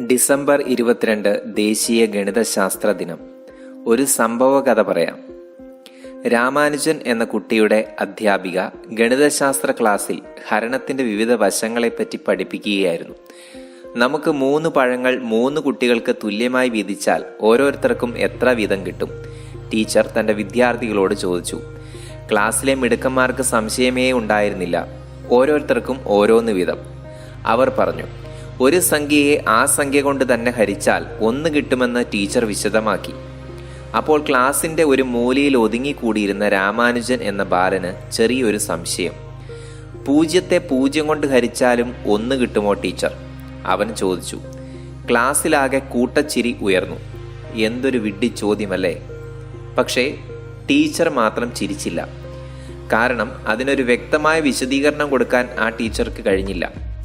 December ഇരുപത്തിരണ്ട് ദേശീയ ഗണിതശാസ്ത്ര ദിനം. ഒരു സംഭവ കഥ പറയാം. രാമാനുജൻ എന്ന കുട്ടിയുടെ അധ്യാപിക ഗണിതശാസ്ത്ര ക്ലാസ്സിൽ ഹരണത്തിന്റെ വിവിധ വശങ്ങളെപ്പറ്റി പഠിപ്പിക്കുകയായിരുന്നു. നമുക്ക് മൂന്ന് പഴങ്ങൾ മൂന്ന് കുട്ടികൾക്ക് തുല്യമായി വീതിച്ചാൽ ഓരോരുത്തർക്കും എത്ര വീതം കിട്ടും? ടീച്ചർ തന്റെ വിദ്യാർത്ഥികളോട് ചോദിച്ചു. ക്ലാസ്സിലെ മിടുക്കന്മാർക്ക് സംശയമേ ഉണ്ടായിരുന്നില്ല. ഓരോരുത്തർക്കും ഓരോന്ന് വീതം. അവർ പറഞ്ഞു ഒരു സംഖ്യയെ ആ സംഖ്യ കൊണ്ട് തന്നെ ഹരിച്ചാൽ ഒന്ന് കിട്ടുമെന്ന് ടീച്ചർ വിശദമാക്കി. അപ്പോൾ ക്ലാസിന്റെ ഒരു മൂലയിൽ ഒതുങ്ങിക്കൂടിയിരുന്ന രാമാനുജൻ എന്ന ബാലന് ചെറിയൊരു സംശയം. പൂജ്യത്തെ പൂജ്യം കൊണ്ട് ഹരിച്ചാലും ഒന്ന് കിട്ടുമോ ടീച്ചർ? അവൻ ചോദിച്ചു. ക്ലാസ്സിലാകെ കൂട്ടച്ചിരി ഉയർന്നു. എന്തൊരു വിഡ്ഢി ചോദ്യമല്ലേ? പക്ഷേ ടീച്ചർ മാത്രം ചിരിച്ചില്ല. കാരണം അതിനൊരു വ്യക്തമായ വിശദീകരണം കൊടുക്കാൻ ആ ടീച്ചർക്ക് കഴിഞ്ഞില്ല.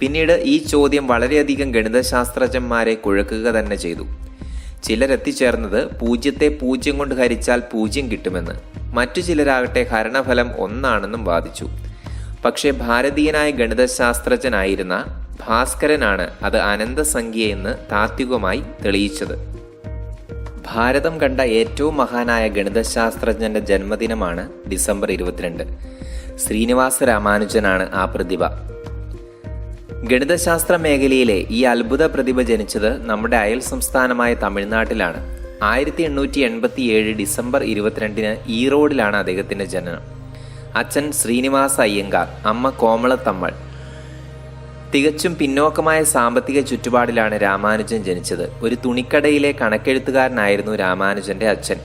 പിന്നീട് ഈ ചോദ്യം വളരെയധികം ഗണിതശാസ്ത്രജ്ഞന്മാരെ കുഴക്കുക തന്നെ ചെയ്തു. ചിലരെത്തിച്ചേർന്നത് പൂജ്യത്തെ പൂജ്യം കൊണ്ട് ഹരിച്ചാൽ പൂജ്യം കിട്ടുമെന്ന്. മറ്റു ചിലരാകട്ടെ ഹരണഫലം ഒന്നാണെന്നും വാദിച്ചു. പക്ഷേ ഭാരതീയനായ ഗണിതശാസ്ത്രജ്ഞനായിരുന്ന ഭാസ്കരനാണ് അത് അനന്തസംഖ്യയെന്ന് താത്വികമായി തെളിയിച്ചത്. ഭാരതം കണ്ട ഏറ്റവും മഹാനായ ഗണിതശാസ്ത്രജ്ഞന്റെ ജന്മദിനമാണ് ഡിസംബർ ഇരുപത്തിരണ്ട്. ശ്രീനിവാസ രാമാനുജനാണ് ആ പ്രതിഭ. ഗണിതശാസ്ത്ര മേഖലയിലെ ഈ അത്ഭുത പ്രതിഭ ജനിച്ചത് നമ്മുടെ അയൽ സംസ്ഥാനമായ തമിഴ്നാട്ടിലാണ്. ആയിരത്തി എണ്ണൂറ്റി എൺപത്തി ഏഴ് ഡിസംബർ ഇരുപത്തിരണ്ടിന് ഈറോഡിലാണ് അദ്ദേഹത്തിന്റെ ജനനം. അച്ഛൻ ശ്രീനിവാസ അയ്യങ്കാർ അമ്മ കോമളത്തമ്മൾ. തികച്ചും പിന്നോക്കമായ സാമ്പത്തിക ചുറ്റുപാടിലാണ് രാമാനുജൻ ജനിച്ചത്. ഒരു തുണിക്കടയിലെ കണക്കെഴുത്തുകാരനായിരുന്നു രാമാനുജന്റെ അച്ഛൻ.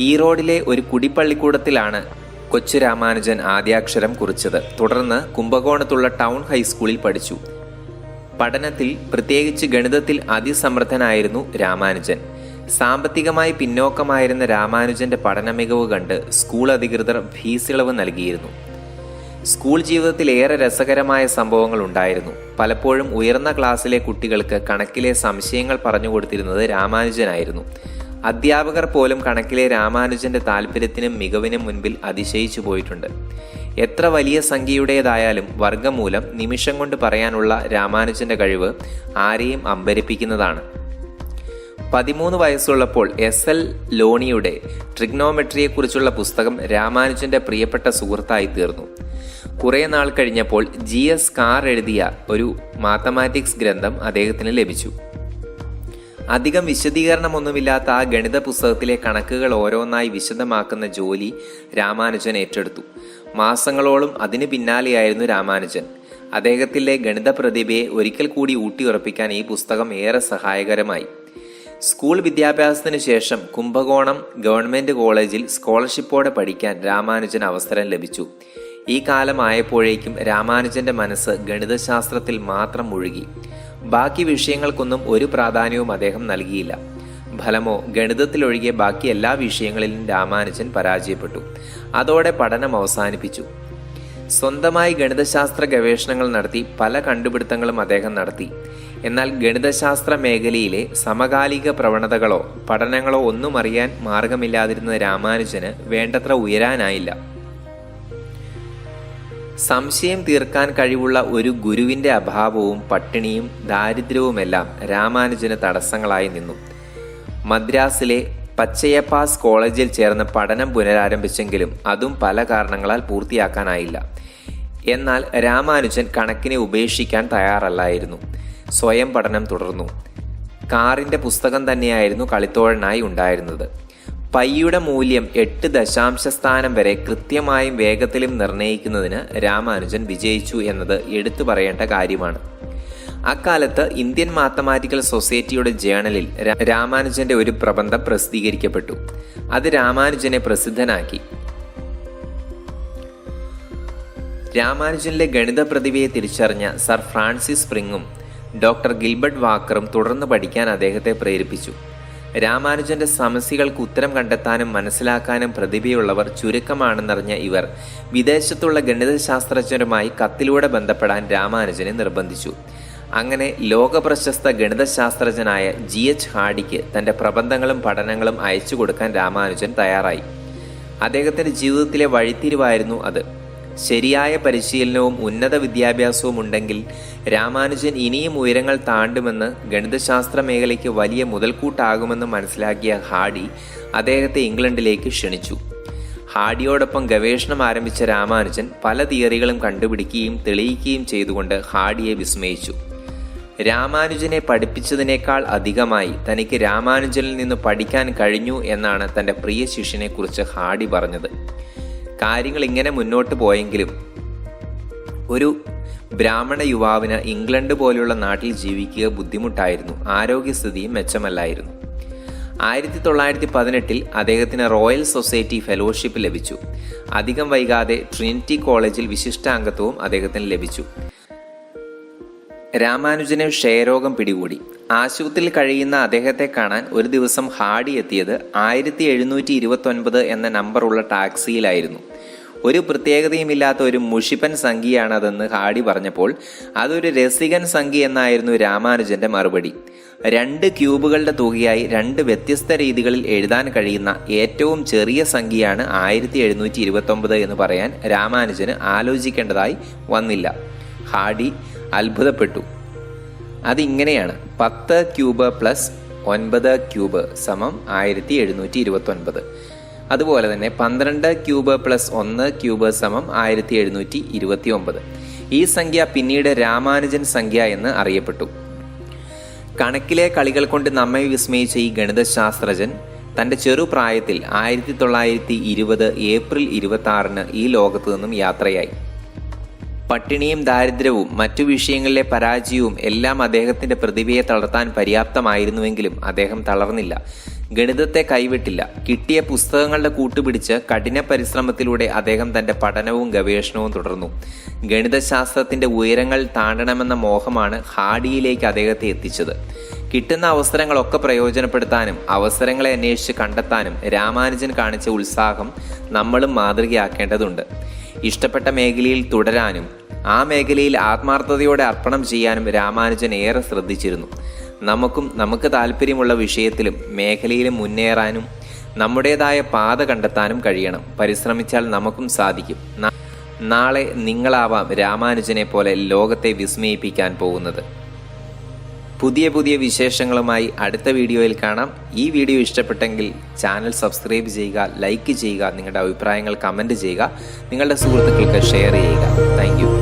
ഈറോഡിലെ ഒരു കുടിപ്പള്ളിക്കൂടത്തിലാണ് കൊച്ചു രാമാനുജൻ ആദ്യാക്ഷരം കുറിച്ചത്. തുടർന്ന് കുംഭകോണത്തുള്ള ടൗൺ ഹൈസ്കൂളിൽ പഠിച്ചു. പഠനത്തിൽ പ്രത്യേകിച്ച് ഗണിതത്തിൽ അതിസമർത്ഥനായിരുന്നു രാമാനുജൻ. സാമ്പത്തികമായി പിന്നോക്കമായിരുന്ന രാമാനുജന്റെ പഠന മികവ് കണ്ട് സ്കൂൾ അധികൃതർ ഫീസിളവ് നൽകിയിരുന്നു. സ്കൂൾ ജീവിതത്തിൽ ഏറെ രസകരമായ സംഭവങ്ങൾ ഉണ്ടായിരുന്നു. പലപ്പോഴും ഉയർന്ന ക്ലാസ്സിലെ കുട്ടികൾക്ക് കണക്കിലെ സംശയങ്ങൾ പറഞ്ഞു കൊടുത്തിരുന്നത് രാമാനുജനായിരുന്നു. അധ്യാപകർ പോലും കണക്കിലെ രാമാനുജന്റെ താല്പര്യത്തിനും മികവിനും മുൻപിൽ അതിശയിച്ചു പോയിട്ടുണ്ട്. എത്ര വലിയ സംഖ്യയുടേതായാലും വർഗമൂലം നിമിഷം കൊണ്ട് പറയാനുള്ള രാമാനുജന്റെ കഴിവ് ആരെയും അമ്പരിപ്പിക്കുന്നതാണ്. പതിമൂന്ന് വയസ്സുള്ളപ്പോൾ എസ്. എൽ. ലോണിയുടെ ട്രിഗ്നോമെട്രിയെക്കുറിച്ചുള്ള പുസ്തകം രാമാനുജന്റെ പ്രിയപ്പെട്ട സുഹൃത്തായി തീർന്നു. കുറേ നാൾ കഴിഞ്ഞപ്പോൾ ജി. എസ്. കാർ എഴുതിയ ഒരു മാത്തമാറ്റിക്സ് ഗ്രന്ഥം അദ്ദേഹത്തിന് ലഭിച്ചു. അധികം വിശദീകരണമൊന്നുമില്ലാത്ത ആ ഗണിത പുസ്തകത്തിലെ കണക്കുകൾ ഓരോന്നായി വിശദമാക്കുന്ന ജോലി രാമാനുജൻ ഏറ്റെടുത്തു. മാസങ്ങളോളം അതിനു പിന്നാലെയായിരുന്നു രാമാനുജൻ. അദ്ദേഹത്തിലെ ഗണിത പ്രതിഭയെ ഒരിക്കൽ കൂടി ഊട്ടിയുറപ്പിക്കാൻ ഈ പുസ്തകം ഏറെ സഹായകരമായി. സ്കൂൾ വിദ്യാഭ്യാസത്തിന് ശേഷം കുംഭകോണം ഗവൺമെന്റ് കോളേജിൽ സ്കോളർഷിപ്പോടെ പഠിക്കാൻ രാമാനുജൻ അവസരം ലഭിച്ചു. ഈ കാലമായപ്പോഴേക്കും രാമാനുജന്റെ മനസ്സ് ഗണിതശാസ്ത്രത്തിൽ മാത്രം മുഴുകി. ബാക്കി വിഷയങ്ങൾക്കൊന്നും ഒരു പ്രാധാന്യവും അദ്ദേഹം നൽകിയില്ല. ഫലമോ ഗണിതത്തിലൊഴികെ ബാക്കി എല്ലാ വിഷയങ്ങളിലും രാമാനുജൻ പരാജയപ്പെട്ടു. അതോടെ പഠനം അവസാനിപ്പിച്ചു. സ്വന്തമായി ഗണിതശാസ്ത്ര ഗവേഷണങ്ങൾ നടത്തി പല കണ്ടുപിടുത്തങ്ങളും അദ്ദേഹം നടത്തി. എന്നാൽ ഗണിതശാസ്ത്ര മേഖലയിലെ സമകാലിക പ്രവണതകളോ പഠനങ്ങളോ ഒന്നും അറിയാൻ മാർഗമില്ലാതിരുന്ന രാമാനുജന് വേണ്ടത്ര ഉയരാനായില്ല. സംശയം തീർക്കാൻ കഴിവുള്ള ഒരു ഗുരുവിന്റെ അഭാവവും പട്ടിണിയും ദാരിദ്ര്യവുമെല്ലാം രാമാനുജന് തടസ്സങ്ങളായി നിന്നു. മദ്രാസിലെ പച്ചയപ്പാസ് കോളേജിൽ ചേർന്ന് പഠനം പുനരാരംഭിച്ചെങ്കിലും അതും പല കാരണങ്ങളാൽ പൂർത്തിയാക്കാനായില്ല. എന്നാൽ രാമാനുജൻ കണക്കിനെ ഉപേക്ഷിക്കാൻ തയ്യാറല്ലായിരുന്നു. സ്വയം പഠനം തുടർന്നു. കാറിന്റെ പുസ്തകം തന്നെയായിരുന്നു കളിത്തോഴനായി ഉണ്ടായിരുന്നത്. പയ്യുടെ മൂല്യം എട്ട് ദശാംശ സ്ഥാനം വരെ കൃത്യമായും വേഗത്തിലും നിർണയിക്കുന്നതിന് രാമാനുജൻ വിജയിച്ചു എന്നത് എടുത്തു പറയേണ്ട കാര്യമാണ്. അക്കാലത്ത് ഇന്ത്യൻ മാത്തമാറ്റിക്കൽ സൊസൈറ്റിയുടെ ജേണലിൽ രാമാനുജന്റെ ഒരു പ്രബന്ധം പ്രസിദ്ധീകരിക്കപ്പെട്ടു. അത് രാമാനുജനെ പ്രസിദ്ധനാക്കി. രാമാനുജനിലെ ഗണിത പ്രതിഭയെ തിരിച്ചറിഞ്ഞ സർ ഫ്രാൻസിസ് സ്പ്രിങ്ങും ഡോക്ടർ ഗിൽബർട്ട് വാക്കറും തുടർന്ന് പഠിക്കാൻ അദ്ദേഹത്തെ പ്രേരിപ്പിച്ചു. രാമാനുജന്റെ സമസ്യകൾക്ക് ഉത്തരം കണ്ടെത്താനും മനസ്സിലാക്കാനും പ്രതിഭയുള്ളവർ ചുരുക്കമാണെന്നറിഞ്ഞ ഇവർ വിദേശത്തുള്ള ഗണിതശാസ്ത്രജ്ഞരുമായി കത്തിലൂടെ ബന്ധപ്പെടാൻ രാമാനുജനെ നിർബന്ധിച്ചു. അങ്ങനെ ലോകപ്രശസ്ത ഗണിതശാസ്ത്രജ്ഞനായ ജി എച്ച് ഹാഡിക്ക് തന്റെ പ്രബന്ധങ്ങളും പഠനങ്ങളും അയച്ചു കൊടുക്കാൻ രാമാനുജൻ തയ്യാറായി. അദ്ദേഹത്തിന്റെ ജീവിതത്തിലെ വഴിത്തിരിവായിരുന്നു അത്. ശരിയായ പരിശീലനവും ഉന്നത വിദ്യാഭ്യാസവും ഉണ്ടെങ്കിൽ രാമാനുജൻ ഇനിയും ഉയരങ്ങൾ താണ്ടുമെന്ന് ഗണിതശാസ്ത്ര മേഖലയ്ക്ക് വലിയ മുതൽക്കൂട്ടാകുമെന്ന് മനസ്സിലാക്കിയ ഹാഡി അദ്ദേഹത്തെ ഇംഗ്ലണ്ടിലേക്ക് ക്ഷണിച്ചു. ഹാഡിയോടൊപ്പം ഗവേഷണം ആരംഭിച്ച രാമാനുജൻ പല തിയറികളും കണ്ടുപിടിക്കുകയും തെളിയിക്കുകയും ചെയ്തുകൊണ്ട് ഹാഡിയെ വിസ്മയിച്ചു. രാമാനുജനെ പഠിപ്പിച്ചതിനേക്കാൾ അധികമായി തനിക്ക് രാമാനുജനിൽ നിന്ന് പഠിക്കാൻ കഴിഞ്ഞു എന്നാണ് തന്റെ പ്രിയ ശിഷ്യനെക്കുറിച്ച് ഹാഡി പറഞ്ഞത്. കാര്യങ്ങൾ ഇങ്ങനെ മുന്നോട്ട് പോയെങ്കിലും ഒരു ബ്രാഹ്മണ യുവാവിന് ഇംഗ്ലണ്ട് പോലെയുള്ള നാട്ടിൽ ജീവിക്കുക ബുദ്ധിമുട്ടായിരുന്നു. ആരോഗ്യസ്ഥിതിയും മെച്ചമല്ലായിരുന്നു. ആയിരത്തി തൊള്ളായിരത്തി പതിനെട്ടിൽ അദ്ദേഹത്തിന് റോയൽ സൊസൈറ്റി ഫെലോഷിപ്പ് ലഭിച്ചു. അധികം വൈകാതെ ട്രിനിറ്റി കോളേജിൽ വിശിഷ്ടാംഗത്വവും അദ്ദേഹത്തിന് ലഭിച്ചു. രാമാനുജനെ ക്ഷയരോഗം പിടികൂടി. ആശുപത്രിയിൽ കഴിയുന്ന അദ്ദേഹത്തെ കാണാൻ ഒരു ദിവസം ഹാഡി എത്തിയത് ആയിരത്തി എഴുന്നൂറ്റി ഇരുപത്തി ഒൻപത് എന്ന നമ്പറുള്ള ടാക്സിയിലായിരുന്നു. ഒരു പ്രത്യേകതയുമില്ലാത്ത ഒരു മുഷിപ്പൻ സംഖ്യയാണതെന്ന് ഹാഡി പറഞ്ഞപ്പോൾ അതൊരു രസികൻ സംഖ്യ എന്നായിരുന്നു രാമാനുജന്റെ മറുപടി. രണ്ട് ക്യൂബുകളുടെ തുകയായി രണ്ട് വ്യത്യസ്ത രീതികളിൽ എഴുതാൻ കഴിയുന്ന ഏറ്റവും ചെറിയ സംഖ്യയാണ് ആയിരത്തി എഴുന്നൂറ്റി ഇരുപത്തി ഒമ്പത് എന്ന് പറയാൻ രാമാനുജന് ആലോചിക്കേണ്ടതായി വന്നില്ല. ഹാഡി അത്ഭുതപ്പെട്ടു. അതിങ്ങനെയാണ്. പത്ത് ക്യൂബ് പ്ലസ് ഒൻപത് ക്യൂബ് സമം ആയിരത്തി എഴുന്നൂറ്റി ഇരുപത്തി ഒൻപത് അതുപോലെ തന്നെ പന്ത്രണ്ട് ക്യൂബ് പ്ലസ് ഒന്ന് ക്യൂബ് സമം ആയിരത്തി എഴുന്നൂറ്റി ഇരുപത്തി ഒമ്പത് ഈ സംഖ്യ പിന്നീട് രാമാനുജൻ സംഖ്യ എന്ന് അറിയപ്പെട്ടു. കണക്കിലെ കളികൾ കൊണ്ട് നമ്മെ വിസ്മയിച്ച ഈ ഗണിതശാസ്ത്രജ്ഞൻ തന്റെ ചെറുപ്രായത്തിൽ ആയിരത്തി തൊള്ളായിരത്തി ഇരുപത് ഏപ്രിൽ ഇരുപത്തി ആറിന് ഈ ലോകത്തു നിന്നും യാത്രയായി. പട്ടിണിയും ദാരിദ്ര്യവും മറ്റു വിഷയങ്ങളിലെ പരാജയവും എല്ലാം അദ്ദേഹത്തിന്റെ പ്രതിഭയെ തളർത്താൻ പര്യാപ്തമായിരുന്നുവെങ്കിലും അദ്ദേഹം തളർന്നില്ല. ഗണിതത്തെ കൈവിട്ടില്ല. കിട്ടിയ പുസ്തകങ്ങളുടെ കൂട്ടുപിടിച്ച് കഠിന പരിശ്രമത്തിലൂടെ അദ്ദേഹം തന്റെ പഠനവും ഗവേഷണവും തുടർന്നു. ഗണിതശാസ്ത്രത്തിന്റെ ഉയരങ്ങൾ താണ്ടണമെന്ന മോഹമാണ് ഹാഡിയിലേക്ക് അദ്ദേഹത്തെ എത്തിച്ചത്. കിട്ടുന്ന അവസരങ്ങളൊക്കെ പ്രയോജനപ്പെടുത്താനും അവസരങ്ങളെ അന്വേഷിച്ച് കണ്ടെത്താനും രാമാനുജൻ കാണിച്ച ഉത്സാഹം നമ്മളും മാതൃകയാക്കേണ്ടതുണ്ട്. ഇഷ്ടപ്പെട്ട മേഖലയിൽ തുടരാനും ആ മേഖലയിൽ ആത്മാർത്ഥതയോടെ അർപ്പണം ചെയ്യാനും രാമാനുജൻ ഏറെ ശ്രദ്ധിച്ചിരുന്നു. നമുക്കും നമുക്ക് താല്പര്യമുള്ള വിഷയത്തിലും മേഖലയിലും മുന്നേറാനും നമ്മുടേതായ പാത കണ്ടെത്താനും കഴിയണം. പരിശ്രമിച്ചാൽ നമുക്കും സാധിക്കും. നാളെ നിങ്ങളാവാം രാമാനുജനെ പോലെ ലോകത്തെ വിസ്മയിപ്പിക്കാൻ പോകുന്നത്. പുതിയ പുതിയ വിശേഷങ്ങളുമായി അടുത്ത വീഡിയോയിൽ കാണാം. ഈ വീഡിയോ ഇഷ്ടപ്പെട്ടെങ്കിൽ ചാനൽ സബ്സ്ക്രൈബ് ചെയ്യുക ലൈക്ക് ചെയ്യുക നിങ്ങളുടെ അഭിപ്രായങ്ങൾ കമന്റ് ചെയ്യുക നിങ്ങളുടെ സുഹൃത്തുക്കൾക്ക് ഷെയർ ചെയ്യുക. താങ്ക്